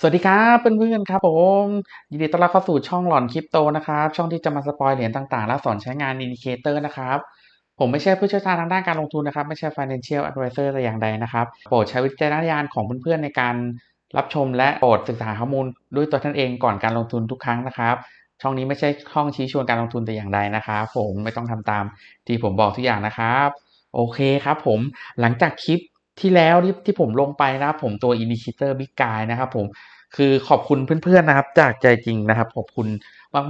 สวัสดีครับเพื่อนๆครับผมยินดีต้อนรับเข้าสู่ช่องหลอนคริปโตนะครับช่องที่จะมาสปอยเหรียญต่างๆ และสอนใช้งานอินดิเคเตอร์นะครับผมไม่ใช่ผู้เชี่ยวชาญทางด้านการลงทุนนะครับ ไม่ใช่ financial advisor แต่อย่างใดนะครับโปรดใช้วิจารณญาณของเพื่อนๆในการรับชมและโปรดศึกษาข้อมูลด้วยตัวท่านเองก่อนการลงทุนทุกครั้งนะครับ ช่องนี้ไม่ใช่ช่องชี้ชวนการลงทุนแต่อย่างใดนะครับผมไม่ต้องทำตามที่ผมบอกทุกอย่างนะครับโอเคครับผมหลังจากคลิปที่แล้วที่ที่ผมลงไปนะครับผมตัว Indicator Big Guy นะครับผม คือขอบคุณเพื่อนๆนะครับ จากใจจริงนะครับ ขอบคุณ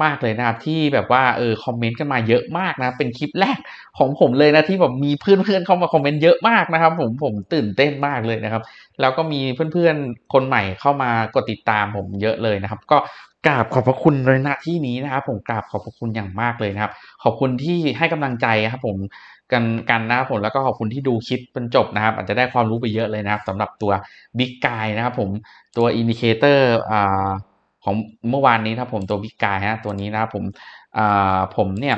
มากๆเลยนะครับ ที่แบบว่าเออคอมเมนต์กันมาเยอะมากนะเป็นคลิปแรกของผมเลยนะที่แบบมีเพื่อนๆเข้ามาคอมเมนต์เยอะมากนะครับ ผมผมตื่นเต้นมากเลยนะครับ แล้วก็มีเพื่อนๆคนใหม่เข้ามากดติดตามผมเยอะเลยนะครับ ก็ กราบขอบพระคุณเลยนะที่นี้นะครับ ผมกราบขอบพระคุณอย่างมากเลยนะครับ ขอบคุณที่ให้กำลังใจครับ ผมกันกันนะครับผมแล้วก็ขอบคุณที่ดูคลิปจนจบนะครับ อาจจะได้ความรู้ไปเยอะเลยนะครับสำหรับตัว Big Guy นะครับ ผมตัวอินดิเคเตอร์ของเมื่อวานนี้ครับผมตัว Big Guy ฮะตัวนี้นะครับผมผมเนี่ย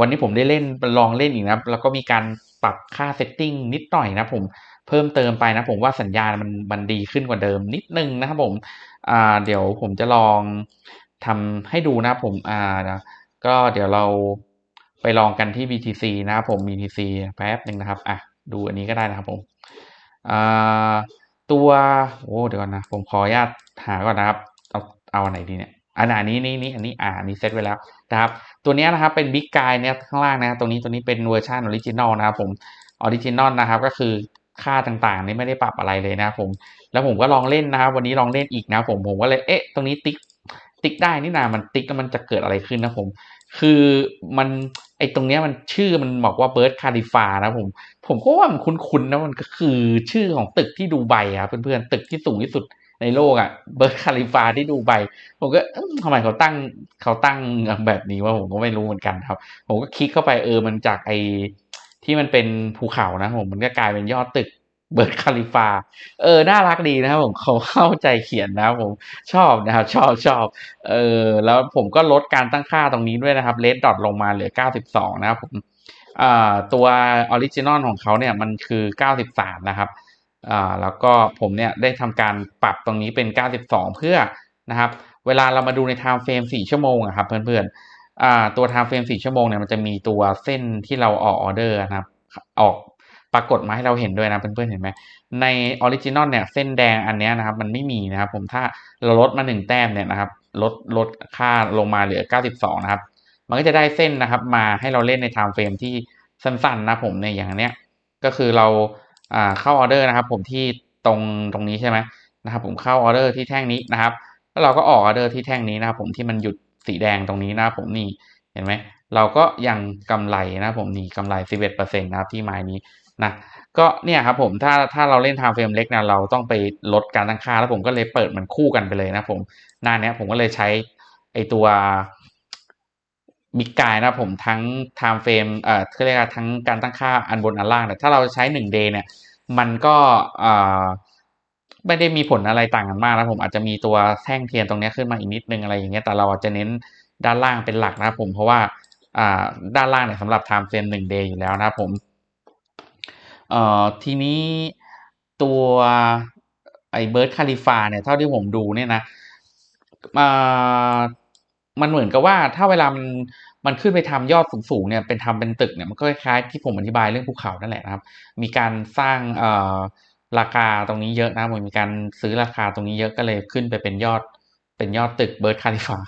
วันนี้ผมได้เล่นลองเล่นอีกนะแล้วก็มีการปรับค่าเซตติ้งนิดหน่อยนะผมเพิ่มเติมไปนะผมว่าสัญญาณมันมันดีขึ้นกว่าเดิมนิดนึงนะครับผม อ่าเดี๋ยวผมจะลองทำให้ดูนะผมอ่าก็เดี๋ยวเราไปลองกันที่ BTC นะผม BTC แป๊บหนึ่งนะครับอะดูอันนี้ก็ได้นะครับผมอ่าตัวโอ้เดี๋ยวก่อนนะผมขออนุญาตหาก่อนนะครับเอาเอาอันไหนดีเนี่ยอันไหนนี้นี่นี่อันนี้อ่านี้เซตไว้แล้วนะครับ ตัวนี้นะครับเป็นบิ๊กไกายเนี่ยข้างล่างนะตรงนี้ตัวนี้เป็นเวอร์ชันออริจินอลนะครับผมออริจินอลนะครับก็คือ ค่าต่างๆนี่ไม่ได้ปรับอะไรเลยนะผม แล้วผมก็ลองเล่นนะครับ วันนี้ลองเล่นอีกนะผมผมก็เลยเอ๊ะตรงนี้ติ๊กติ๊กได้นี่นามันติ๊กแล้วมันจะเกิดอะไรขึ้นนะผม คือมันไอตรงเนี้ยมันชื่อมันบอกว่าเบิร์ดคาริฟานะผม ผมก็ว่ามันคุ้นๆนะมันก็คือชื่อของตึกที่ดูไบครับเพื่อนๆตึกที่สูงที่สุดในโลกอะ่ะเบิร์ดคาลิฟาที่ดูไบผมก็ทำไมเขาตั้งเขาตั้งแบบนี้ว่าผมก็ไม่รู้เหมือนกันครับ ผมก็คลิกเข้าไปเออมันจากไอ ที่มันเป็นภูเขานะผมมันก็กลายเป็นยอดตึกเบิร์ดคาลิฟา เออ น่ารักดีนะครับผมเขาเข้าใจเขียนนะครับผมชอบนะครับ ชอบชอบ เออ แล้วผมก็ลดการตั้งค่าตรงนี้ด้วยนะครับเลดดอทลงมาเหลือ 92 นะครับผมตัวออริจินอลของเขาเนี่ยมันคือ 93 นะครับอ่าแล้วก็ผมเนี่ยได้ทำการปรับตรงนี้เป็น 92 เพื่อนะครับ เวลาเรามาดูในไทม์เฟรม4ชั่วโมงอะครับเพื่อนๆ ตัวไทม์เฟรม4ชั่วโมงเนี่ยมันจะมีตัวเส้นที่เราออกออเดอร์นะครับ ออกปรากฏมาให้เราเห็นด้วยนะเพื่อนๆเห็นไหมในออริจินอลเนี่ยเส้นแดงอันนี้นะครับ มันไม่มีนะครับ ผมถ้าเราลดมา1แต้มเนี่ยนะครับลดลดค่าลงมาเหลือ 92 นะครับ มันก็จะได้เส้นนะครับ มาให้เราเล่นในไทม์เฟรมที่สั้นๆนะผมในอย่างเนี้ยก็คือเราเข้าออเดอร์นะครับ ผมที่ตรงตรงนี้ใช่ไหมนะครับ ผมเข้าออเดอร์ที่แท่งนี้นะครับ แล้วเราก็ออกออเดอร์ที่แท่งนี้นะครับ ผมที่มันหยุด สีแดงตรงนี้นะผมนี่เห็นไหมเราก็ยังกำไรนะผมนี่กำไร 11%นะครับที่ไม้นี้นะก็เนี่ยครับผมถ้าถ้าเราเล่นทางเฟรมเล็กนะเราต้องไปลดการตั้งค่า แล้วผมก็เลยเปิดมันคู่กันไปเลยนะผมหน้านี้ผมก็เลยใช้ไอตัวบิ๊กกายนะผมทั้ง time frame เอ่อเรียกว่าทั้งการตั้งค่าอันบนอันล่างแต่ถ้าเราใช้1 day เนี่ยมันก็เอ่อ ไม่ได้มีผลอะไรต่างกันมากนะผมอาจจะมีตัวแท่งเทียนตรงนี้ขึ้นมาอีกนิดนึงอะไรอย่างเงี้ยแต่เราจะเน้นด้านล่างเป็นหลักนะครับผมเพราะว่าอ่าด้านล่างเนี่ยสำหรับ time frame 1 day อยู่แล้วนะครับผมเอ่อทีนี้ตัวไอเบิร์ดคาลิฟาเนี่ยเท่าที่ผมดูเนี่ยนะอ่ามันเหมือนกับว่าถ้าเวลามันมันขึ้นไปทำยอดสูงๆเนี่ยเป็นทำเป็นตึกเนี่ยมันก็คล้ายๆที่ผมอธิบายเรื่องภูเขานั่นแหละนะครับ มีการสร้างเอ่อ ราคาตรงนี้เยอะนะมันมีการซื้อราคาตรงนี้เยอะก็เลยขึ้นไปเป็นยอดเป็นยอดตึกเบิร์ดคาลิฟา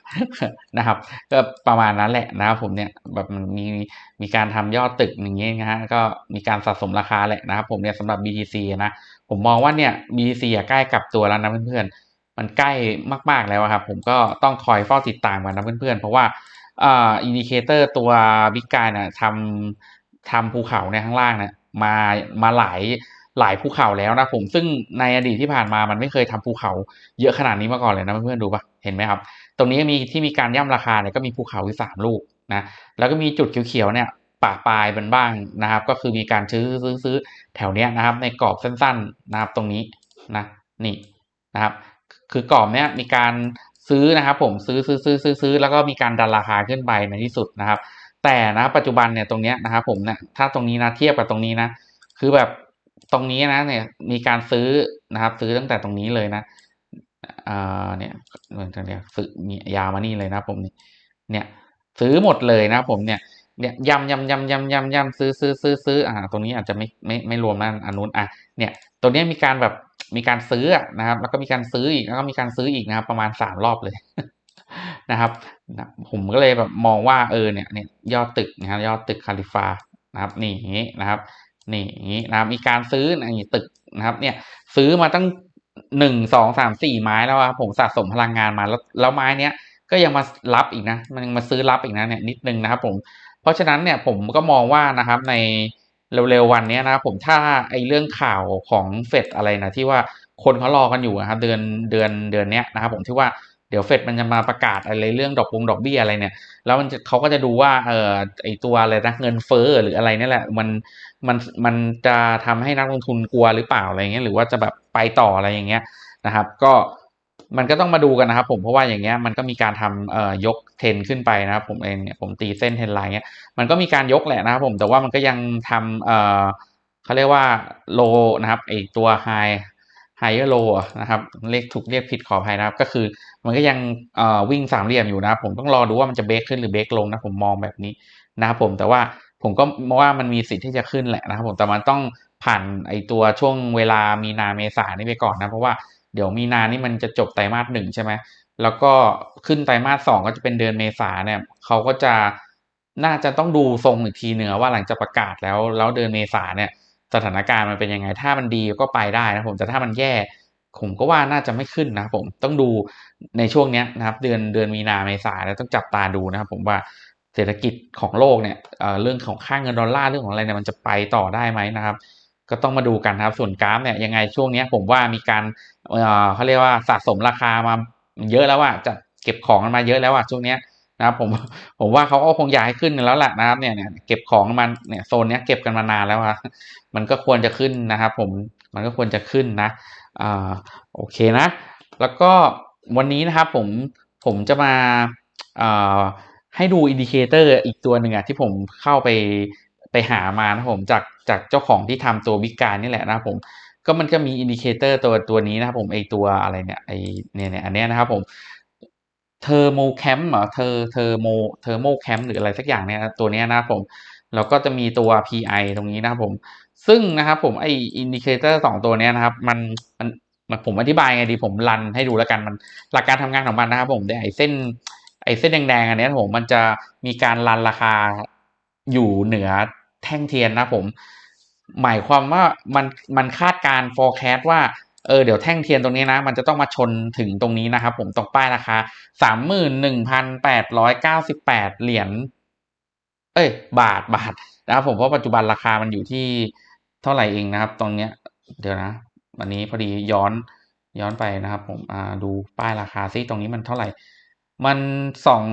นะครับ ก็ประมาณนั้นแหละนะครับผมเนี่ยแบบมันมีมีการทำยอดตึกอย่างเงี้ยนะฮะก็มีการสะสมราคาแหละนะครับผมเนี่ยสำหรับ BTC นะผมมองว่าเนี่ย BTC ใกล้กับตัวแล้วนะเพื่อนๆมันใกล้มากๆแล้วครับผมก็ต้องคอยเฝ้าติดตามกันนะเพื่อนๆเพราะว่าอ่าอินดิเคเตอร์ตัวบิ๊กกายเนี่ยทำทำภูเขาในข้างล่างเนี่ยมามาหลาย หลายภูเขาแล้วนะผมซึ่งในอดีตที่ผ่านมามันไม่เคยทำภูเขาเยอะขนาดนี้มาก่อนเลยนะเพื่อนๆดูปะเห็นไหมครับ ตรงนี้มีที่มีการย่ำราคาเนี่ยก็มีภูเขาที่สามลูกนะแล้วก็มีจุดเขียวๆเนี่ยป่าปลายเป็นบ้างนะครับ ก็คือมีการซื้อซื้อซื้อแถวเนี้ยนะครับ ในกรอบสั้นๆนะครับ ตรงนี้นะนี่นะครับ คือกรอบเนี้ยมีการซื้อนะครับ ผมซื้อซื้อซื้อซื้อซื้อแล้วก็มีการดันราคาขึ้นไปในที่สุดนะครับ แต่นะปัจจุบันเนี่ยตรงเนี้ยนะครับ ผมเนี่ยถ้าตรงนี้นะเทียบกับตรงนี้นะคือแบบ ตรงนี้นะเนี่ยมีการซื้อนะครับ ซื้อตั้งแต่ตรงนี้เลยนะอ่าเนี่ยเหมือนกันเนี่ยซื้อมียาวมานี่เลยนะผมนี่เนี่ยซื้อหมดเลยนะผมเนี่ยเนี่ยยำยำยำยำยำยำซื้อซื้อซื้อซื้ออ่าตรงนี้อาจจะไม่ไม่ไม่รวมนั่นอันนู้นอะเนี่ยตัวนี้มีการแบบมีการซื้อนะครับ แล้วก็มีการซื้ออีกแล้วก็มีการซื้ออีกนะครับ ประมาณสามรอบเลยนะครับ ผมก็เลยแบบมองว่าเออเนี่ยเนี่ยยอดตึกนะครับยอดตึกคาลิฟานะครับ นี่อย่างนี้นะครับ นี่นะครับมีการซื้อนี่ตึกนะครับ เนี่ย ซื้อมาตั้งหนึ่งสองสามสี่ไม้แล้วครับผมสะสมพลังงานมาแล้วแล้วไม้เนี้ยก็ยังมารับอีกนะ มันยังมาซื้อรับอีกนะเนี่ยนิดนึงนะครับ ผม เพราะฉะนั้นเนี่ยผมก็มองว่านะครับในเร็วๆวันนี้นะครับผมถ้าไอ้เรื่องข่าวของเฟดอะไรนะที่ว่าคนเขารอกันอยู่นะครับเดือนเดือนเดือนเนี้ยนะครับผมที่ว่า ดี๋ยวเฟดมันจะมาประกาศอะไรเรื่องดอกบงดอกเบี้ยอะไรเนี่ย แล้วมันจะเขาก็จะดูว่าเออไอตัวอะไรนะเงินเฟ้อหรืออะไรนี่แหละ มันมันมันจะทำให้นักลงทุนกลัวหรือเปล่าอะไรเงี้ยหรือว่าจะแบบไปต่ออะไรอย่างเงี้ยนะครับ ก็มันก็ต้องมาดูกันนะครับผมเพราะว่าอย่างเงี้ยมันก็มีการทำเอ่อยกเทนขึ้นไปนะครับผมเองเนี่ยผมตีเส้นเทนไลน์เงี้ยมันก็มีการยกแหละนะครับผมแต่ว่ามันก็ยังทำเอ่อเขาเรียกว่าโลนะครับไอตัวไฮ ไฮเออร์โลนะครับเรียกถูกเรียกผิดขออภัยนะครับ ก็คือมันก็ยังวิ่งสามเหลี่ยมอยู่นะผมต้องรอดูว่ามันจะเบรกขึ้นหรือเบรกลงนะผมมองแบบนี้นะครับผมแต่ว่าผมก็มองว่ามันมีสิทธิ์ที่จะขึ้นแหละนะครับผมแต่มันต้องผ่านไอตัวช่วงเวลามีนาเมษานี่ไปก่อนนะเพราะว่าเดี๋ยวมีนานี่มันจะจบไตรมาสหนึ่งใช่ไหมแล้วก็ขึ้นไตรมาสสองก็จะเป็นเดือนเมษาเนี่ยเขาก็จะน่าจะต้องดูทรงอีกทีเนื้อว่าหลังจากประกาศแล้วแล้วเดือนเมษาเนี่ย สถานการณ์มันเป็นยังไง ถ้ามันดีก็ไปได้นะผมแต่ถ้ามันแย่ผมก็ว่าน่าจะไม่ขึ้นนะผมต้องดูในช่วงนี้นะครับ เดือนเดือนมีนาเมษาแล้วต้องจับตาดูนะครับ ผมว่าเศรษฐกิจของโลกเนี่ยเเรื่องของค่าเงินดอลลาร์เรื่องของอะไรเนี่ยมันจะไปต่อได้ไหมนะครับ ก็ต้องมาดูกันนะครับส่วนกราฟเนี่ยยังไงช่วงนี้ผมว่ามีการเเขาเรียกว่าสะสมราคามาเยอะแล้วว่าจะเก็บของกันมาเยอะแล้วอะช่วงนี้ นะครับผมผมว่าเขาก็คงอยากให้ขึ้นแล้วแหละนะครับเนี่ยเนี่ยเก็บของมันเนี่ยโซนเนี้ยเก็บกันมานานแล้วครับมันก็ควรจะขึ้นนะครับผมมันก็ควรจะขึ้นนะอ่าโอเคนะ แล้วก็วันนี้นะครับผมผมจะมาอ่าให้ดูอินดิเคเตอร์อีกตัวหนึ่งอะที่ผมเข้าไปไปหามานะผมจากจากเจ้าของที่ทำตัววิการนี่แหละนะผมก็มันก็มีอินดิเคเตอร์ตัวตัวนี้นะครับผมไอตัวอะไรเนี่ยไอเนี่ยเนี่ยอันเนี้ยนะครับผม เทอร์โมแคมป์เหรอเทอร์เทอร์โมเทอร์โมแคมป์หรืออะไรสักอย่างเนี่ยตัวนี้นะครับผม แล้วก็จะมีตัว PI ตรงนี้นะครับผม ซึ่งนะครับผมไออินดิเคเตอร์สองตัวนี้นะครับมันมันมันผมอธิบายไงดีผมรันให้ดูแล้วกันมันหลักการทำงานของมันนะครับผมไอเส้นไอเส้นแดงๆอันนี้ผมมันจะมีการรันราคาอยู่เหนือแท่งเทียนนะผม หมายความว่ามันมันคาดการ forecast ว่า เออเดี๋ยวแท่งเทียนตรงนี้นะ มันจะต้องมาชนถึงตรงนี้นะครับผมตรงป้ายราคาสามหมื่นหนึ่งพันแปดร้อยเก้าสิบแปดเหรียญเอ้ย บาทบาทนะครับผมเพราะปัจจุบันราคามันอยู่ที่เท่าไหร่เองนะครับ ตรงเนี้ย เดี๋ยวนะวันนี้พอดีย้อนย้อนไปนะครับ ผมอ่าดูป้ายราคาซิตรงนี้มันเท่าไหร่ มันสอง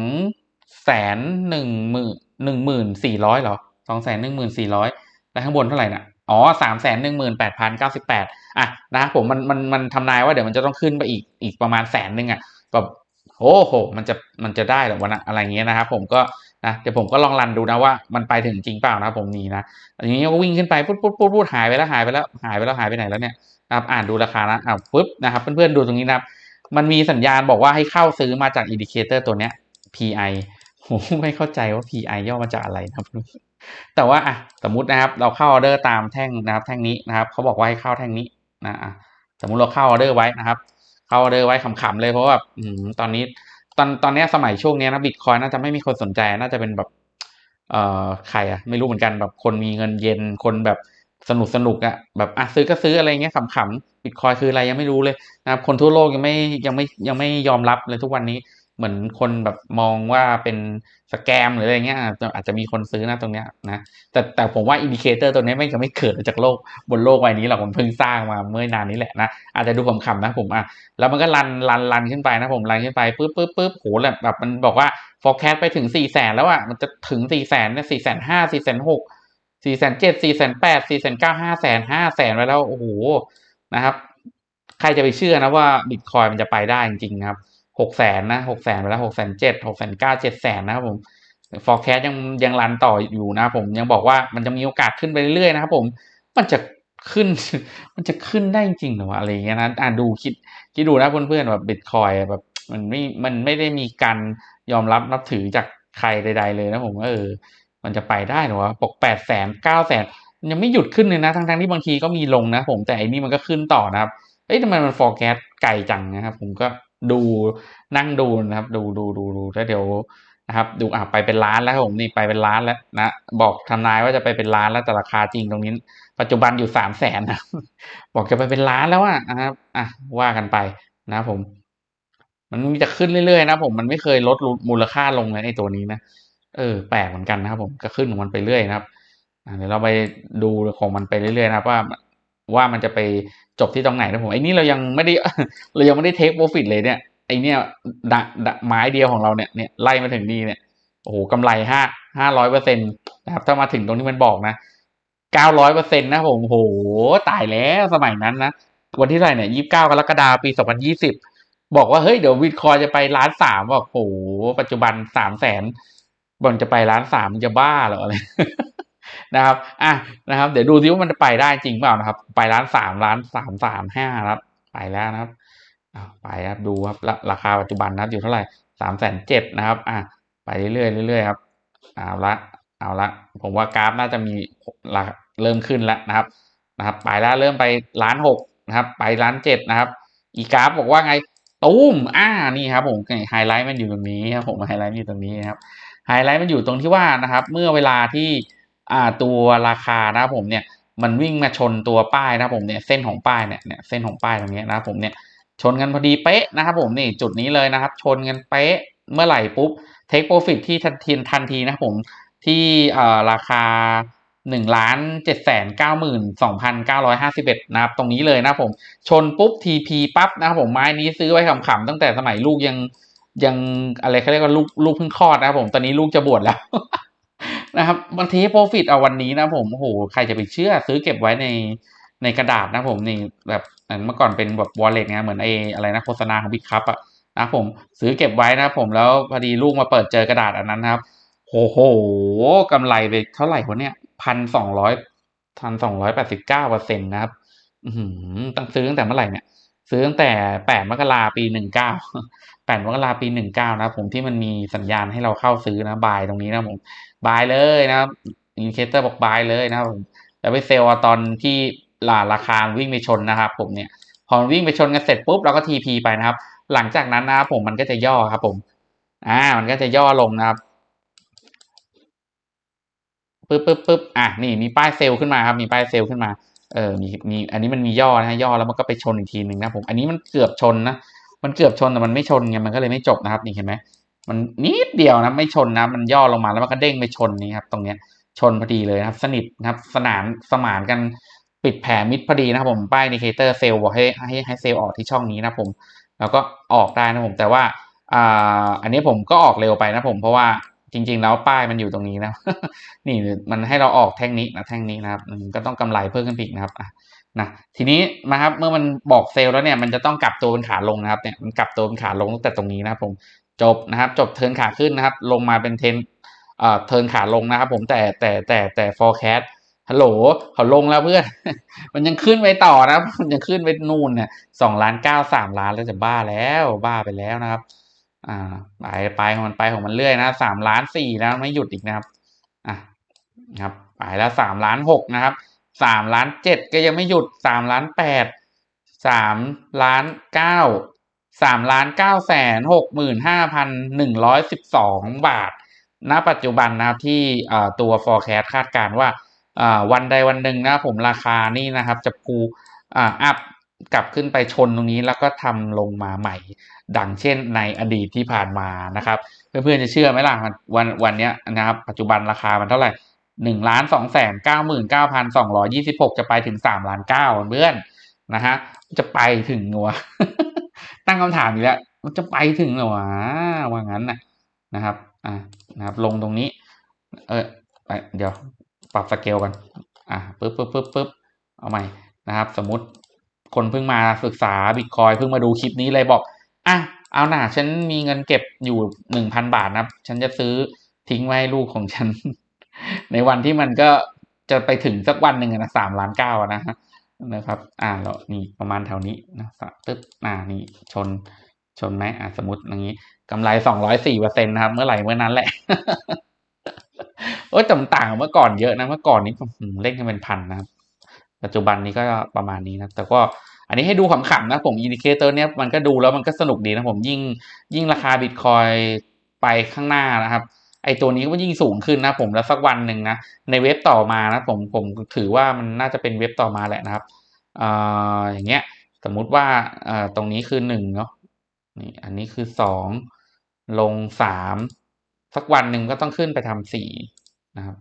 แสนหนึ่งหมื่นหนึ่งหมื่นสี่ร้อยเหรอสองแสนหนึ่งหมื่นสี่ร้อยแล้วข้างบนเท่าไหร่น่ะ อ๋อสามแสนหนึ่งหมื่นแปดพันเก้าสิบแปดอะนะผมมันมันมันทำนายว่าเดี๋ยวมันจะต้องขึ้นไปอีกอีกประมาณแสนหนึ่งอะแบบโอ้โห มันจะมันจะได้หรอวันอะไรเงี้ยนะครับผมก็นะเดี๋ยวผมก็ลองรันดูนะว่ามันไปถึงจริงเปล่านะผมนี่นะอันนี้ก็วิ่งขึ้นไปปุ๊บปุ๊บปุ๊บปุ๊บหายไปแล้วหายไปแล้วหายไปแล้วหายไปไหนแล้วเนี่ยนะครับอ่านดูราคานะอ่าปุ๊บนะครับเพื่อนๆดูตรงนี้นะครับ มันมีสัญญาณบอกว่าให้เข้าซื้อมาจากอินดิเคเตอร์ตัวเนี้ย PI ผมไม่เข้าใจว่า PI ย่อมาจากอะไรนะครับ แต่ว่าอะสมมตินะครับเราเข้าออเดอร์ตามแท่งนะครับ แท่งนี้นะครับเขาบอกว่าให้เข้าแท่งนี้นะอะสมมุติเราเข้าออเดอร์ไว้นะครับ เข้าออเดอร์ไว้ขำๆเลยเพราะว่าอืมตอนนี้ตอนตอนนี้สมัยช่วงนี้นะบิตคอยน่าจะไม่มีคนสนใจน่าจะเป็นแบบเอ่อใครอะไม่รู้เหมือนกันแบบคนมีเงินเย็นคนแบบสนุกสนุกอะแบบอะซื้อก็ซื้ออะไรเงี้ยขำๆบิตคอยคืออะไรยังไม่รู้เลยนะครับคนทั่วโลกยังไม่ยังไม่ยังไม่ยอมรับเลยทุกวันนี้ เหมือนคนแบบมองว่าเป็นสแกมหรืออะไรเงี้ยอาจจะมีคนซื้อนะตรงเนี้ยนะแต่แต่ผมว่าอินดิเคเตอร์ตัวนี้ไม่จะไม่เกิดจากโลกบนโลกใบนี้หรอกมันเพิ่งสร้างมาเมื่อนานนี้แหละนะอาจจะดูขำๆนะผมอะแล้วมันก็รันรันรันขึ้นไปนะผมรันขึ้นไปปุ๊บปุ๊บปุ๊บโหแบบมันบอกว่า forecast ไปถึงสี่แสนแล้วอะมันจะถึงสี่แสนเนี่ยสี่แสนห้าสี่แสนหกสี่แสนเจ็ดสี่แสนแปดสี่แสนเก้าห้าแสนห้าแสนไปแล้วโอ้โหนะครับ ใครจะไปเชื่อนะว่าบิตคอยมันจะไปได้จริงๆครับ หกแสนนะหกแสนไปแล้วหกแสนเจ็ดหกแสนเก้าเจ็ดแสนนะครับผม forecast ยังยังรันต่ออยู่นะผมยังบอกว่ามันจะมีโอกาสขึ้นไปเรื่อยๆนะครับผมมันจะขึ้น มันจะขึ้นได้จริงหรอวะอะไรอย่างเงี้ยนะอ่าดูคิดคิดดูนะเพื่อนๆแบบบิตคอยแบบมันไม่มันไม่ได้มีการยอมรับนับถือจากใครใด ๆ เลยนะผมเออ มันจะไปได้หรอวะปกแปดแสนเก้าแสนยังไม่หยุดขึ้นเลยนะ ทั้งๆที่บางทีก็มีลงนะผมแต่อันนี้มันก็ขึ้นต่อนะครับเอ้ยทำไมมันฟอร์แกสไกลจังนะครับ ผมก็ ดูนั่งดูนะครับ ดูดูดูดูแล้วเดี๋ยวนะครับ ดูอะไปเป็นล้านแล้วผมนี่ไปเป็นล้านแล้วนะบอกทำนายว่าจะไปเป็นล้านแล้วแต่ราคาจริงตรงนี้ ปัจจุบันอยู่สามแสนนะบอกจะไปเป็นล้านแล้วอะนะครับอะว่ากันไปนะผม มันมีจะขึ้นเรื่อยๆนะผมมันไม่เคยลดมูลค่าลงเลยไอ้ตัวนี้นะเออแปลกเหมือนกันนะครับ ผมก็ขึ้นของมันไปเรื่อยนะครับเดี๋ยวเราไปดูของมันไปเรื่อยๆนะครับว่าว่ามันจะไป จบที่ตรงไหนนะผมไอ้นี่เรายังไม่ได้เรายังไม่ได้เทคโปรฟิตเลยเนี่ยไอ้เนี่ยดะดะไม้เดียวของเราเนี่ยเนี่ยไล่มาถึงนี่เนี่ยโอ้โหกำไรห้าห้าร้อยเปอร์เซ็นต์นะครับถ้ามาถึงตรงนี้มันบอกนะเก้าร้อยเปอร์เซ็นต์นะผมโหตายแล้วสมัยนั้นนะวันที่เท่าไหร่เนี่ยยี่สิบเก้ากรกฎาคมปีสองพันยี่สิบบอกว่าเฮ้ยเดี๋ยววิตคอยจะไปล้านสามบอกโหปัจจุบันสามแสนบอลจะไปล้านสามจะบ้าหรออะไร นะครับอะนะครับ เดี๋ยวดูซิว่ามันจะไปได้จริงเปล่านะครับ ไปล้านสามล้านสามสามห้าครับไปแล้วนะครับไปครับดูครับราคาปัจจุบันนะอยู่เท่าไหร่สามแสนเจ็ดนะครับ อะไปเรื่อยๆเรื่อยๆครับเอาละเอาละผมว่ากราฟน่าจะมีเริ่มขึ้นแล้วนะครับนะครับ ไปแล้วเริ่มไปล้านหกนะครับ ไปล้านเจ็ดนะครับ อีกราฟบอกว่าไงตุ้มอ่านี่ครับ ผมไฮไลท์มันอยู่ตรงนี้ครับผมไฮไลท์อยู่ตรงนี้นะครับไฮไลท์มันอยู่ตรงที่ว่านะครับ เมื่อเวลาที่ ตัวราคานะผมเนี่ยมันวิ่งมาชนตัวป้ายนะผมเนี่ยเส้นของป้ายเนี่ยเนี่ยเส้นของป้ายตรงนี้นะผมเนี่ยชนกันพอดีเป๊ะนะครับผมนี่จุดนี้เลยนะครับ ชนกันเป๊ะเมื่อไหร่ปุ๊บเทคโปรฟิตที่ทันทีทันทีนะผมที่เอ่อราคาหนึ่งล้านเจ็ดแสนเก้าหมื่นสองพันเก้าร้อยห้าสิบเอ็ดนะครับตรงนี้เลยนะผมชนปุ๊บทีพีปั๊บนะครับผมไม้นี้ซื้อไว้ขำๆตั้งแต่สมัยลูกยังยังอะไรเขาเรียกว่าลูกลูกเพิ่งคลอดนะครับผมตอนนี้ลูกจะบวชแล้ว นะครับบางทีโปรฟิตเอาวันนี้นะผมโอ้โหใครจะไปเชื่อซื้อเก็บไว้ในในกระดาษนะผมนี่แบบเมื่อก่อนเป็นแบบวอลเล็ตไงเหมือนไออะไรนะโฆษณาของบิ๊กคัพอะนะผมซื้อเก็บไว้นะผมแล้วพอดีลูกมาเปิดเจอกระดาษอันนั้นครับโอ้โหกำไรไปเท่าไหร่คนเนี้ยพันสองร้อยพันสองร้อยแปดสิบเก้าเปอร์เซ็นต์นะครับอืมตั้งซื้อตั้งแต่เมื่อไหร่เนี่ย ซื้อตั้งแต่แปดมกราปีหนึ่งเก้าแปดมกราปีหนึ่งเก้านะผมที่มันมีสัญญาณให้เราเข้าซื้อนะบายตรงนี้นะผม บายเลยนะครับอินเคเตอร์บอกบายเลยนะครับผมแล้วไปเซลล์ตอนที่ลาราคาวิ่งไปชนนะครับผมเนี่ยพอวิ่งไปชนกันเสร็จปุ๊บเราก็ทีพีไปนะครับ หลังจากนั้นนะครับผมมันก็จะย่อครับผมอ่ามันก็จะย่อลงนะครับปึ๊บปึ๊บปึ๊บอะนี่มีป้ายเซลล์ขึ้นมาครับ มีป้ายเซลล์ขึ้นมาเออมีมีอันนี้มันมีย่อนะย่อแล้วมันก็ไปชนอีกทีหนึ่งนะผมอันนี้มันเกือบชนนะมันเกือบชนแต่มันไม่ชนไงมันก็เลยไม่จบนะครับนี่เห็นไหม มันนิดเดียวนะไม่ชนนะ มันย่อลงมาแล้วมันก็เด้งไปชนนี่ครับ ตรงเนี้ยชนพอดีเลยครับ สนิทนะครับ สนานสมานกันปิดแผลมิดพอดีนะครับผมป้ายอินดิเคเตอร์เซลล์บอกให้ให้ให้เซลล์ออกที่ช่องนี้นะผม แล้วก็ออกได้นะผม แต่ว่าอ่าอันนี้ผมก็ออกเร็วไปนะผมเพราะว่าจริง ๆ แล้วป้ายมันอยู่ตรงนี้นะ นี่มันให้เราออกแท่งนี้นะแท่งนี้นะครับก็ต้องกำไรเพิ่มขึ้นอีกนะครับนะทีนี้มาครับเมื่อมันบอกเซลล์แล้วเนี่ยมันจะต้องกลับตัวเป็นขาลงนะครับเนี่ยมันกลับตัวเป็นขาลงตั้งแต่ตรงนี้นะครับผม จบนะครับ จบเทินขาขึ้นนะครับ ลงมาเป็นเทนเอ่อเทินขาลงนะครับ ผมแต่แต่แต่แต่ forecast ฮัลโหลเขาลงแล้วเพื่อน มันยังขึ้นไปต่อนะมันยังขึ้นไปนู่นเนี่ยสองล้านเก้าสามล้านแล้วจะบ้าแล้วบ้าไปแล้วนะครับ อ่าไปไปของมันไปของมันเรื่อยนะสามล้านสี่แล้วไม่หยุดอีกนะครับ อะครับไปแล้วสามล้านหกนะครับสามล้านเจ็ดก็ยังไม่หยุดสามล้านแปดสามล้านเก้า สามล้านเก้าแสนหกหมื่นห้าพันหนึ่งร้อยสิบสองบาท ณ ปัจจุบันนะครับที่ตัว forecast คาดการว่าวันใดวันหนึ่งนะผมราคานี่นะครับ จะพูอัพกลับขึ้นไปชนตรงนี้แล้วก็ทำลงมาใหม่ ดังเช่นในอดีตที่ผ่านมานะครับ เพื่อนๆจะเชื่อไหมล่ะวันวันนี้นะครับ ปัจจุบันราคามันเท่าไหร่หนึ่งล้านสองแสนเก้าหมื่นเก้าพันสองร้อยี่สิบหกจะไปถึงสามล้านเก้าเพื่อนนะฮะจะไปถึงหัว คำถามอีกแล้วมันจะไปถึงหรอวะว่างั้นนะนะครับ อ่านะครับ ลงตรงนี้ เออไปเดี๋ยวปรับสเกลกันอ่าปึ๊บปึ๊บปึ๊บปึ๊บเอาใหม่นะครับ สมมติคนเพิ่งมาศึกษาบิตคอยเพิ่งมาดูคลิปนี้เลยบอกอะเอาหน่าฉันมีเงินเก็บอยู่หนึ่งพันบาทนะฉันจะซื้อทิ้งไว้ลูกของฉัน ในวันที่มันก็จะไปถึงสักวันหนึ่งนะสามล้านเก้านะฮะ นะครับ อ่าแล้วนี่ประมาณแถวนี้นะตึ๊บอ่านี่ชนชนไหมอ่าสมมติอย่างนี้กำไรสองร้อยสี่เปอร์เซ็นนะครับ เมื่อไหร่เมื่อนั้นแหละ โอ้ยต่างเมื่อก่อนเยอะนะ เมื่อก่อนนี้เล่นกันเป็นพันนะครับ ปัจจุบันนี้ก็ประมาณนี้นะ แต่ก็อันนี้ให้ดูขำๆนะ ผมอินดิเคเตอร์เนี้ยมันก็ดูแล้วมันก็สนุกดีนะผมยิ่งยิ่งราคาบิตคอยไปข้างหน้านะครับ ไอตัวนี้ก็ยิ่งสูงขึ้นนะผมแล้วสักวันหนึ่งนะในเว็บต่อมานะผมผมถือว่ามันน่าจะเป็นเว็บต่อมาแหละนะครับออย่างเงี้ยสมมุติว่าตรงนี้คือหนึ่งเนาะนี่อันนี้คือสองลงสามสักวันหนึ่งก็ต้องขึ้นไปทำสี่นะครับ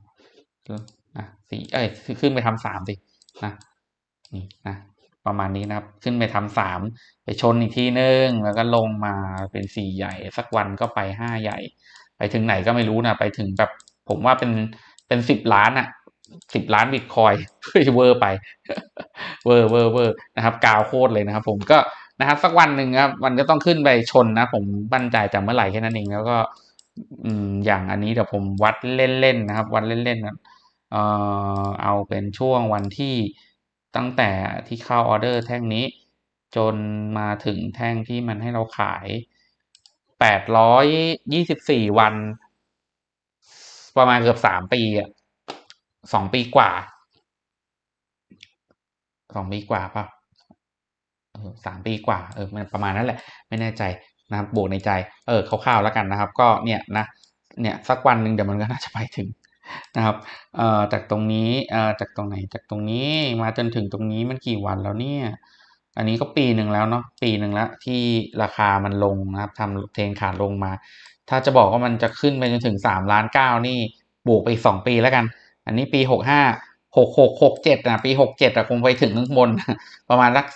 นะสี่เอ้ยขึ้นไปทำสามสินะนี่นะประมาณนี้นะครับ ขึ้นไปทำสามไปชนอีกทีนึงแล้วก็ลงมาเป็นสี่ใหญ่ สักวันก็ไปห้าใหญ่ ไปถึงไหนก็ไม่รู้นะไปถึงแบบผมว่าเป็นเป็นสิบล้านอะสิบล้านบิตคอยเวอร์ไป เวอร์เวอร์เวอร์นะครับ กาวโคตรเลยนะครับ ผมก็นะครับสักวันหนึ่งครับมันก็ต้องขึ้นไปชนนะ ผมบั่นใจจากเมื่อไหร่แค่นั้นเองแล้วก็ อืม อย่างอันนี้เดี๋ยวผมวัดเล่นๆนะครับ วัดเล่นๆนะเอ่อเอาเป็นช่วงวันที่ตั้งแต่ที่เข้าออเดอร์แท่งนี้ จนมาถึงแท่งที่มันให้เราขาย แปดร้อยยี่สิบสี่วัน ประมาณเกือบสามปีอะสองปีกว่าสองปีกว่าป่ะสามปีกว่า เออมันประมาณนั้นแหละ ไม่แน่ใจนะครับบวกในใจ เออคร่าวๆแล้วกันนะครับ ก็เนี่ยนะ เนี่ยสักวันหนึ่งเดี๋ยวมันก็น่าจะไปถึงนะครับ เอ่อจากตรงนี้ เอ่อจากตรงไหน จากตรงนี้มาจนถึงตรงนี้มันกี่วันแล้วเนี่ย อันนี้ก็ปีหนึ่งแล้วเนาะปีหนึ่งแล้วที่ราคามันลงนะครับทำเทรนขาดลงมา ถ้าจะบอกว่ามันจะขึ้นไปจนถึงสามล้านเก้านี่บวกไปอีกสองปีแล้วกัน อันนี้ปีหกห้าหกหกหกเจ็ดนะปีหกเจ็ดอะคงไปถึงข้างบน ประมาณสัก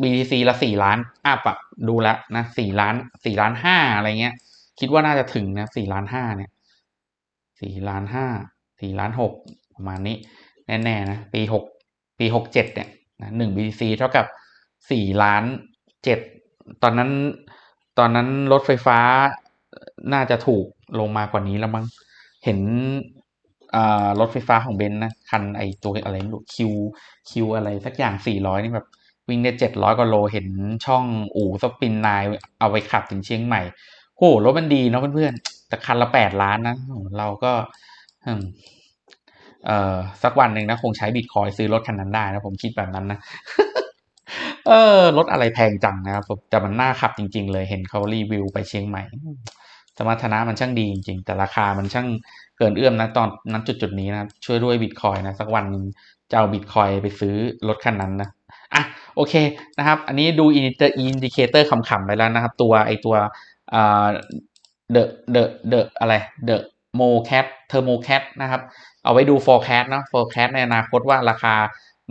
BTC ละสี่ล้านอัพอะดูแล้วนะสี่ล้านสี่ล้านห้าอะไรเงี้ย คิดว่าน่าจะถึงนะสี่ล้านห้าเนี่ยสี่ล้านห้าสี่ล้านหกประมาณนี้ แน่ๆนะปีหกปีหกเจ็ดเนี่ยหนึ่ง BTC เท่ากับ สี่ล้านเจ็ดตอนนั้นตอนนั้นรถไฟฟ้าน่าจะถูกลงมากว่านี้แล้วมั้งเห็นรถไฟฟ้าของเบนซ์นะคันไอตัวอะไรไม่รู้คิวคิวอะไรสักอย่างสี่ร้อยนี่แบบวิ่งได้เจ็ดร้อยกว่าโลเห็นช่องอู่สปินนายเอาไปขับถึงเชียงใหม่โหรถมันดีเนาะเพื่อนๆแต่คันละแปดล้านนะเราก็เออสักวันหนึ่งนะคงใช้บิตคอยซื้อรถคันนั้นได้นะผมคิดแบบนั้นนะ เออรถอะไรแพงจังนะครับแต่มันน่าขับจริง ๆ เลยเห็นเขารีวิวไปเชียงใหม่ สมรรถนะมันช่างดีจริงๆ แต่ราคามันช่างเกินเอื้อมนะตอนนั้นจุดๆนี้นะช่วยด้วยบิตคอยนะสักวันจะเอาบิตคอยไปซื้อรถคันนั้นนะอะโอเคนะครับ อันนี้ดูอินดิเคเตอร์ขำๆไปแล้วนะครับ ตัวไอตัวเอ่อเดอะเดอะเดอะอะไรเดอะโมแคทเทอร์โมแคทนะครับ เอาไว้ดู forecast นะ forecast ในอนาคตว่าราคา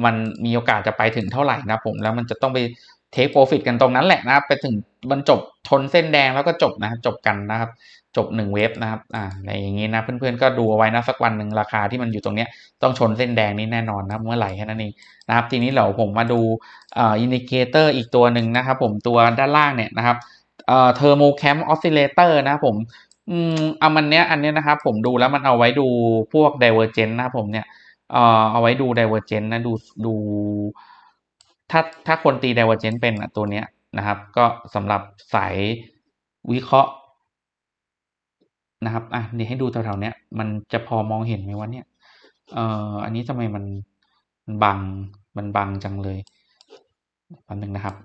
มันมีโอกาสจะไปถึงเท่าไหร่นะผมแล้วมันจะต้องไปเทคโปรฟิตกันตรงนั้นแหละนะครับไปถึงมันจบทนเส้นแดงแล้วก็จบนะจบกันนะครับ จบหนึ่งเวฟนะครับอ่าในอย่างนี้นะเพื่อนๆก็ดูเอาไว้นะสักวันหนึ่งราคาที่มันอยู่ตรงเนี้ยต้องชนเส้นแดงนี้แน่นอนนะเมื่อไหร่แค่นั้นเองนะครับ ทีนี้เราผมมาดูอ่าอินดิเคเตอร์อีกตัวหนึ่งนะครับ ผมตัวด้านล่างเนี่ยนะครับเอ่อเทอร์โมแคมออสซิเลเตอร์นะผมอืมเอามันเนี้ยอันเนี้ยนะครับผมดูแล้วมันเอาไว้ดูพวก divergent นะครับผมเนี่ย เอ่อเอาไว้ดู divergent นะดูดูถ้าถ้าคนตี divergent เป็นตัวเนี้ยนะครับ ก็สำหรับสายวิเคราะห์นะครับ อะ นี่ให้ดูแถวๆเนี้ย มันจะพอมองเห็นไหมวะเนี่ย เอ่อ อันนี้ทำไมมันมันบัง มันบังจังเลยแป๊บนึงนะครับ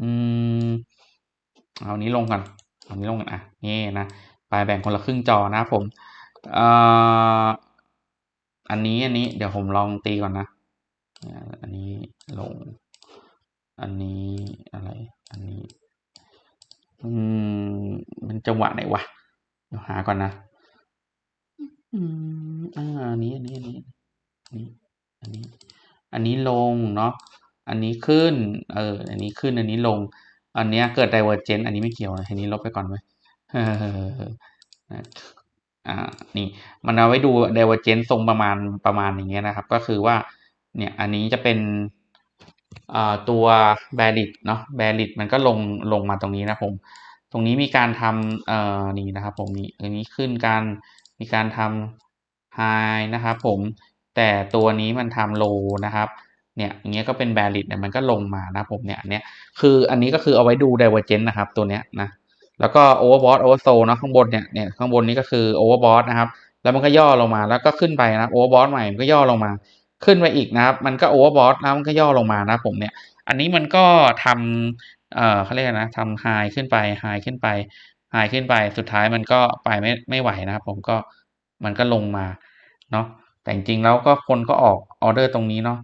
อืม เอานี้ลงก่อน เอานี้ลงกันอะ นี่นะ ไปแบ่งคนละครึ่งจอนะผม อันนี้อันนี้เดี๋ยวผมลองตีก่อนนะ อันนี้ลง อันนี้อะไร อันนี้ อืม มันจังหวะไหนวะ เดี๋ยวหาก่อนนะ อืมอันนี้ อันนี้ อันนี้ อันนี้ อันนี้ลงเนาะ อันนี้ขึ้น เออ อันนี้ขึ้น อันนี้ลง อันเนี้ยเกิด divergent อันนี้ไม่เกี่ยว อันนี้ลบไปก่อนไว้ อ่านี่มันเอาไว้ดู divergent ทรงประมาณประมาณอย่างเงี้ยนะครับ ก็คือว่าเนี่ยอันนี้จะเป็นอ่าตัว bearish เนาะ bearish มันก็ลงลงมาตรงนี้นะผม ตรงนี้มีการทำเอ่อนี่นะครับผมมีอันนี้ขึ้นการมีการทำ high นะครับผมแต่ตัวนี้มันทำโลนะครับเนี่ยอย่างเงี้ยก็เป็นแบริดเนี่ยมันก็ลงมานะผมเนี่ยอันเนี้ยคืออันนี้ก็คือเอาไว้ดู divergence นะครับตัวเนี้ยนะ แล้วก็ overbought oversold นะข้างบนเนี่ยเนี่ยข้างบนนี้ก็คือ overbought นะครับ แล้วมันก็ย่อลงมาแล้วก็ขึ้นไปนะ overbought ใหม่มันก็ย่อลงมา ขึ้นไปอีกนะครับ มันก็ overbought แล้วมันก็ย่อลงมานะผมเนี่ย อันนี้มันก็ทำเอ่อเขาเรียกนะทำ high ขึ้นไป high ขึ้นไป high ขึ้นไปสุดท้ายมันก็ไปไม่ไม่ไหวนะครับผมก็มันก็ลงมาเนาะแต่จริงแล้วก็คนก็ออกออเดอร์ตรงนี้เนาะ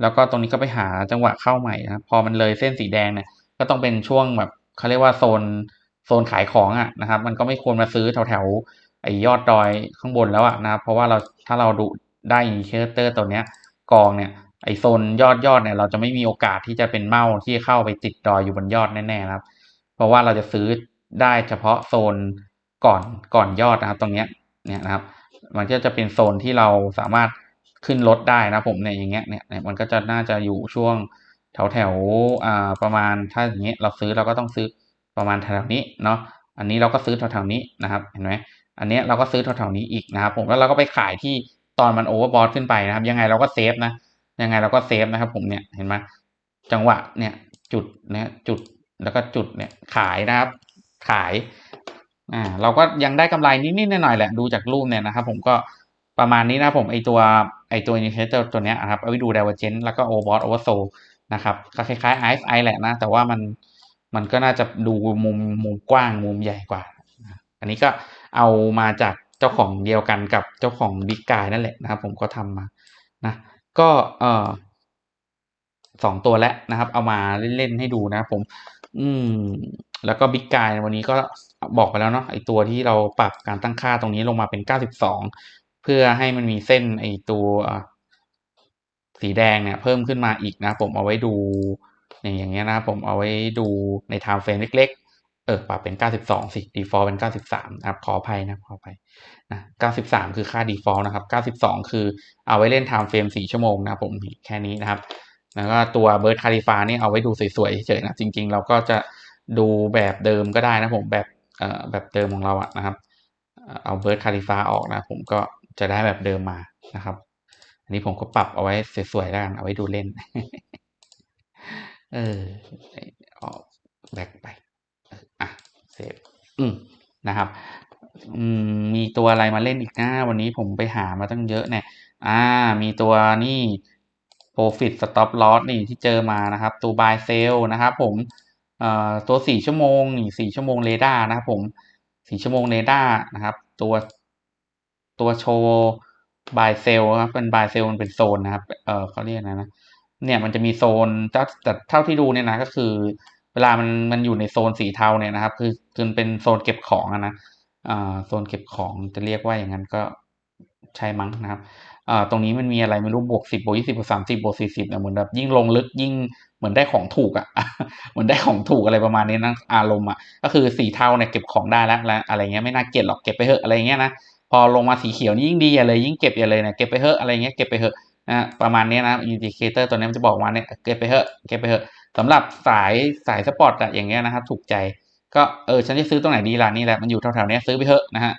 แล้วก็ตรงนี้ก็ไปหาจังหวะเข้าใหม่นะครับพอมันเลยเส้นสีแดงเนี่ยก็ต้องเป็นช่วงแบบเขาเรียกว่าโซน โซนขายของอะนะครับ มันก็ไม่ควรมาซื้อแถวแถวไอ้ยอดดอยข้างบนแล้วอะนะครับ เพราะว่าเราถ้าเราดูได้อินดิเคเตอร์ตัวเนี้ยกองเนี่ยไอโซนยอดยอดเนี่ยเราจะไม่มีโอกาสที่จะเป็นเมาที่เข้าไปติดดอยอยู่บนยอดแน่ๆนะครับ เพราะว่าเราจะซื้อได้เฉพาะโซนก่อนก่อนยอดนะครับ ตรงเนี้ยเนี่ยนะครับ มันก็จะเป็นโซนที่เราสามารถขึ้นรถได้นะผมเนี่ยอย่างเงี้ยเนี่ยมันก็จะน่าจะอยู่ช่วงแถวแถวอ่าประมาณถ้าอย่างเงี้ยเราซื้อเราก็ต้องซื้อ ประมาณแถวนี้เนาะอันนี้เราก็ซื้อแถวๆนี้นะครับเห็นไหมอันนี้เราก็ซื้อแถวๆนี้อีกนะครับ ผมแล้วเราก็ไปขายที่ตอนมันโอเวอร์บอทขึ้นไปนะครับ ยังไงเราก็เซฟนะยังไงเราก็เซฟนะครับ ผมเนี่ยเห็นไหมจังหวะเนี่ยจุดเนี่ยจุดแล้วก็จุดเนี่ยขายนะครับ ขายอ่าเราก็ยังได้กำไรนิดๆหน่อยๆแหละดูจากรูปเนี่ยนะครับ ผมก็ประมาณนี้นะผมไอตัวไอตัวอินดิเคเตอร์ตัวเนี้ยครับเอาไว้ดู divergence แล้วก็ overbought oversold นะครับก็คล้ายๆ RSI แหละนะแต่ว่ามัน มันก็น่าจะดูมุมมุมกว้างมุมใหญ่กว่า อันนี้ก็เอามาจากเจ้าของเดียวกันกับเจ้าของบิ๊กกายนั่นแหละนะครับ ผมก็ทำมานะก็เออสองตัวแล้วนะครับ เอามาเล่นๆให้ดูนะผม อืม แล้วก็บิ๊กกายวันนี้ก็บอกไปแล้วเนาะไอตัวที่เราปรับการตั้งค่าตรงนี้ลงมาเป็น 92 เพื่อให้มันมีเส้นไอตัวสีแดงเนี่ยเพิ่มขึ้นมาอีกนะ ผมเอาไว้ดู อย่างเงี้ยนะผมเอาไว้ดูใน time frame เล็ก ๆ เออปรับเป็น 92 สิ default เป็น 93 นะครับขออภัยนะขออภัยนะ93 คือค่า default นะครับ 92 คือเอาไว้เล่น time frame 4 ชั่วโมงนะผมแค่นี้นะครับ แล้วก็ตัวเบิร์ดคาลิฟานี่เอาไว้ดูสวยๆเฉยๆนะจริง ๆ เราก็จะดูแบบเดิมก็ได้นะผมแบบเอ่อแบบเดิมของเราอะนะครับเอาเบิร์ดคาลิฟาออกนะผมก็จะได้แบบเดิมมานะครับ อันนี้ผมก็ปรับเอาไว้สวยๆแล้วกันเอาไว้ดูเล่น เออออกแบกไปอะเซฟอืมนะครับอืมมีตัวอะไรมาเล่นอีกนะวันนี้ผมไปหามาตั้งเยอะเนี่ย อ่า มีตัวนี่ profit stop loss นี่ที่เจอมานะครับ ตัว buy sell นะครับผมเอ่อตัวสี่ชั่วโมงนี่สี่ชั่วโมงเรดาร์นะครับผมสี่ชั่วโมงเรดาร์นะครับ ตัวตัวโชว์ buy sell ครับเป็น buy sell มันเป็นโซนนะครับ เออเขาเรียกนะนะ เนี่ยมันจะมีโซนแต่แต่เท่าที่ดูเนี่ยนะก็คือ เวลามันมันอยู่ในโซนสีเทาเนี่ยนะครับ คือคือเป็นโซนเก็บของนะอ่าโซนเก็บของจะเรียกว่าอย่างนั้นก็ใช่มั้งนะครับอ่าตรงนี้มันมีอะไรไม่รู้บวกสิบบวกยี่สิบบวกสามสิบบวกสี่สิบเนี่ยเหมือนแบบยิ่งลงลึกยิ่งเหมือนได้ของถูกอะ่ะเหมือนได้ของถูกอะไรประมาณนี้นะอารมณ์อะ่ะก็คือสีเทาเนี่ยเก็บของได้แล้วแล้วอะไรเงี้ยไม่น่าเก็บหรอกเก็บไปเถอะอะไรเงี้ยนะพอลงมาสีเขียวนี่ยิ่งดีอย่าเลยยิ่งเก็บอย่าเลยเนี่ยเก็บไปเถอะอะไรเงี้ยเก็บไปเถอะ นะประมาณนี้นะอินดิเคเตอร์ตัวนี้มันจะบอกมาเนี่ยเก็บไปเถอะเก็บไปเถอะสำหรับสายสายสปอร์ตอะอย่างเงี้ยนะครับ ถูกใจก็เออฉันจะซื้อตรงไหนดีล่ะนี่แหละมันอยู่แถวๆนี้ซื้อไปเถอะนะฮะ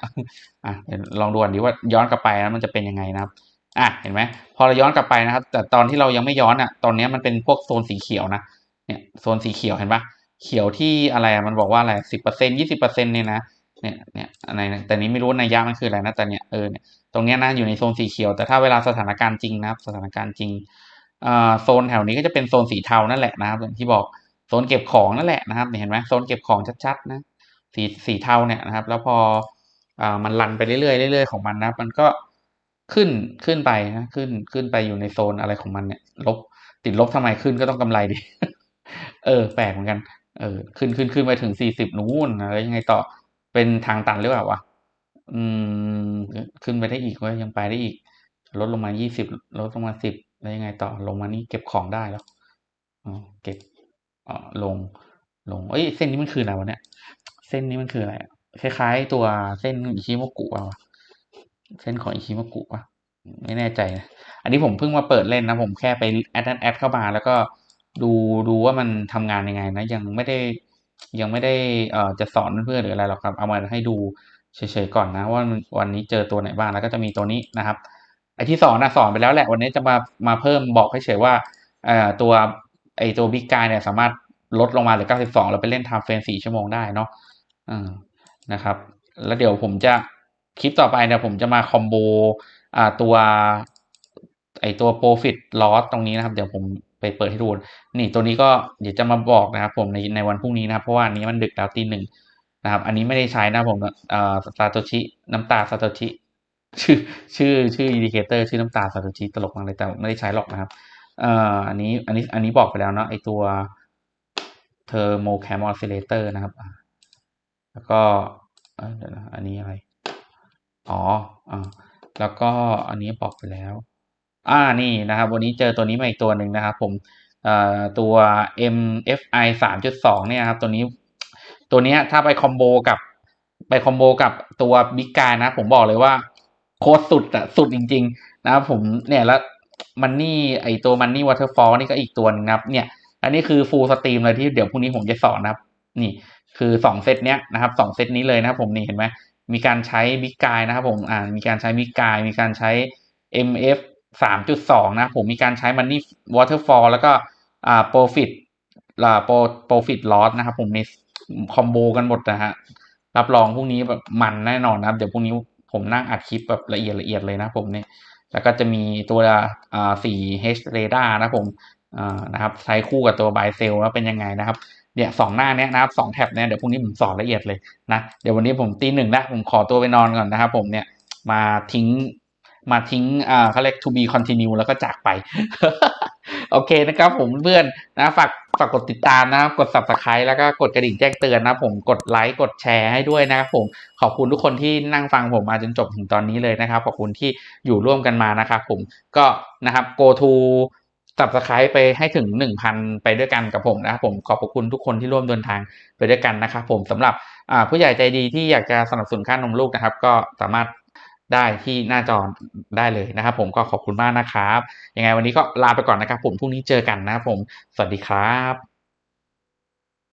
อะลองดูดีว่าย้อนกลับไปนะมันจะเป็นยังไงนะครับอะเห็นไหมพอเราย้อนกลับไปนะครับ แต่ตอนที่เรายังไม่ย้อนอะตอนนี้มันเป็นพวกโซนสีเขียวนะเนี่ยโซนสีเขียวเห็นปะเขียวที่อะไรมันบอกว่าอะไรสิบเปอร์เซ็นต์ยี่สิบเปอร์เซ็นต์เนี่ยนะ เนี่ยเนี่ยอะไรนะแต่นี้ไม่รู้นัยยะมันคืออะไรนะแต่เนี่ยเออเนี่ยตรงเนี้ยนะอยู่ในโซนสีเขียว แต่ถ้าเวลาสถานการณ์จริงนะครับสถานการณ์จริงอ่าโซนแถวนี้ก็จะเป็นโซนสีเทานั่นแหละนะครับอย่างที่บอกโซนเก็บของนั่นแหละนะครับเห็นไหมโซนเก็บของชัดๆนะสีสีเทาเนี่ยนะครับ แล้วพออ่ามันรันไปเรื่อยๆเรื่อยๆของมันนะมันก็ขึ้นขึ้นไปนะขึ้นขึ้นไปอยู่ในโซนอะไรของมันเนี่ย ลบติดลบทำไมขึ้นก็ต้องกำไรดิเออแปลกเหมือนกัน เออขึ้นขึ้นขึ้นไปถึงสี่สิบนู้นอะไรยังไงต่อ เป็นทางตันหรือเปล่าวะอืม ขึ้นไปได้อีกว่ยังไปได้อีก ลดลงมายี่สิบลดลงมาสิบแล้วยังไงต่อลงมานี่เก็บของได้แล้วอ๋อเก็บอ๋อลงลงเอ้ยเส้นนี้มันคืออะไรวะเนี่ยเส้นนี้มันคืออะไรคล้ายๆตัวเส้นอิชิโมกุเอะเส้นของอิชิโมกุอะไม่แน่ใจนะอันนี้ผมเพิ่งมาเปิดเล่นนะผมแค่ไปแอดแอดเข้ามาแล้วก็ดูดูว่ามันทำงานยังไงนะยังไม่ได้ ยังไม่ได้เอ่อจะสอนเพื่อนๆหรืออะไรหรอกครับ เอามาให้ดูเฉยๆก่อนนะว่าวันนี้เจอตัวไหนบ้างแล้วก็จะมีตัวนี้นะครับไอที่สอนนะสอนไปแล้วแหละวันนี้จะมามาเพิ่มบอกให้เฉยว่าเอ่อตัวไอตัวบิ๊กไกเนี่ยสามารถลดลงมาเหลือ 92แล้วไปเล่นไทม์เฟรม4ชั่วโมงได้เนาะอืมนะครับ แล้วเดี๋ยวผมจะคลิปต่อไปเนี่ยผมจะมาคอมโบอ่าตัวไอตัว profit loss ตรงนี้นะครับ เดี๋ยวผม ไปเปิดให้ดูนี่ตัวนี้ก็เดี๋ยวจะมาบอกนะครับผมในในวันพรุ่งนี้นะครับ เพราะว่านนี้มันดึกแล้วตีหนึ่งนะครับ อันนี้ไม่ได้ใช้นะผมเอ่อซาโตชิน้ำตาซาโตชิชื่อชื่อชื่ออินดิเคเตอร์ชื่อน้ำตาซาโตชิตลกมากเลยแต่ไม่ได้ใช้หรอกนะครับเอ่ออันนี้อันนี้อันนี้บอกไปแล้วเนาะไอตัวเทอร์โมแคมออสซิเลเตอร์นะครับ แล้วก็เดี๋ยวนะอันนี้อะไร อ๋ออ่าแล้วก็อันนี้บอกไปแล้ว อ่านี่นะครับ วันนี้เจอตัวนี้มาอีกตัวหนึ่งนะครับ ผมตัว MFI 3.2 เนี่ยครับ ตัวนี้ ตัวนี้ถ้าไปคอมโบกับ ไปคอมโบกับตัวบิ๊กกายนะ ผมบอกเลยว่า โคตรสุดอะสุดจริง ๆ นะครับผมเนี่ยแล้วมันนี่ไอตัวมันนี่วอเตอร์ฟอลนี่ก็อีกตัวหนึงครับ เนี่ย อันนี้คือฟูลสตรีมเลยที่เดี๋ยวพรุ่งนี้ผมจะสอนนะครับ นี่คือสองเซตเนี้ยนะครับสองเซตนี้เลยนะครับผมนี่เห็นไหมมีการใช้บิ๊กกายนะครับผมอ่ามีการใช้บิ๊กกายมีการใช้ MF สามจุดสองนะ ผมมีการใช้ Money Waterfall แล้วก็อ่า Profit อ่า Profit Loss นะครับ ผมมีคอมโบกันหมดนะฮะ รับรองพรุ่งนี้แบบมันแน่นอนนะเดี๋ยวพรุ่งนี้ผมนั่งอัดคลิปแบบละเอียดละเอียดเลยนะผมเนี่ย แล้วก็จะมีตัวอ่าสี่ H Radar นะผมอ่านะครับใช้คู่กับตัว Buy Sell แล้วเป็นยังไงนะครับเนี่ยสองหน้าเนี้ยนะครับสองแท็บเนี่ยเดี๋ยวพรุ่งนี้ผมสอนละเอียดเลยนะ เดี๋ยววันนี้ผมตีหนึ่งแล้วผมขอตัวไปนอนก่อนนะครับผมเนี่ยมาทิ้ง มาทิ้งอ่าเขาเรียก to be continue แล้วก็จากไป โอเคนะครับผมเพื่อนนะฝากฝากกดติดตามนะครับกด subscribe แล้วก็กดกระดิ่งแจ้งเตือนนะผมกดไลค์กดแชร์ให้ด้วยนะครับผมขอบคุณทุกคนที่นั่งฟังผมมาจนจบถึงตอนนี้เลยนะครับ ขอบคุณที่อยู่ร่วมกันมานะครับผมก็นะครับ go to subscribe ไปให้ถึง 1,000 ไปด้วยกันกับผมนะครับผมขอบคุณทุกคนที่ร่วมเดินทางไปด้วยกันนะครับผมสำหรับผู้ใหญ่ใจดีที่อยากจะสนับสนุนค่านมลูกนะครับ ก็สามารถ ได้ที่หน้าจอได้เลยนะครับ ผมก็ขอบคุณมากนะครับ ยังไงวันนี้ก็ลาไปก่อนนะครับ ผมพรุ่งนี้เจอกันนะครับผม สวัสดีครับ